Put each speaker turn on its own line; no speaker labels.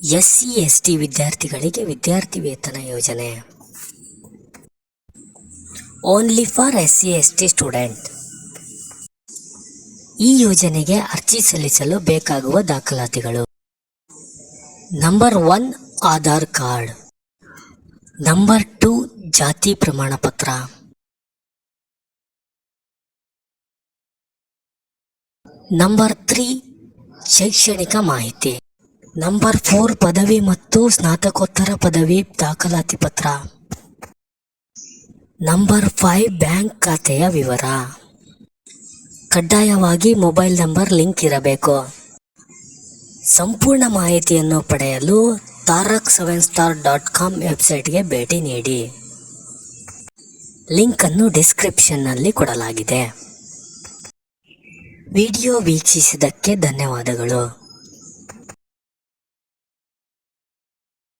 SC ST ವಿದ್ಯಾರ್ಥಿಗಳಿಗೆ ವಿದ್ಯಾರ್ಥಿ ವೇತನ ಯೋಜನೆ. Only for SC ST student ಈ ಯೋಜನೆಗೆ ಅರ್ಜಿ ಸಲ್ಲಿಸಲು ಬೇಕಾಗುವ ದಾಖಲಾತಿಗಳು. Number one Aadhaar card. Number two ಜಾತಿ ಪ್ರಮಾಣ ಪತ್ರ ನಂಬರ್ ತ್ರೀ ಶೈಕ್ಷಣಿಕ ಮಾಹಿತಿ. ನಂಬರ್ ಫೋರ್ ಪದವಿ ಮತ್ತು ಸ್ನಾತಕೋತ್ತರ ಪದವಿ ದಾಖಲಾತಿ ಪತ್ರ. ನಂಬರ್ ಫೈವ್ ಬ್ಯಾಂಕ್ ಖಾತೆಯ ವಿವರ. ಕಡ್ಡಾಯವಾಗಿ ಮೊಬೈಲ್ ನಂಬರ್ ಲಿಂಕ್ ಇರಬೇಕು. ಸಂಪೂರ್ಣ ಮಾಹಿತಿಯನ್ನು ಪಡೆಯಲು Tarak seven star dot com ವೆಬ್ಸೈಟ್ಗೆ ಭೇಟಿ ನೀಡಿ. ಲಿಂಕ್ ಅನ್ನು ಡಿಸ್ಕ್ರಿಪ್ಷನ್ನಲ್ಲಿ ಕೊಡಲಾಗಿದೆ. ವಿಡಿಯೋ ವೀಕ್ಷಿಸಿದ್ದಕ್ಕೆ ಧನ್ಯವಾದಗಳು.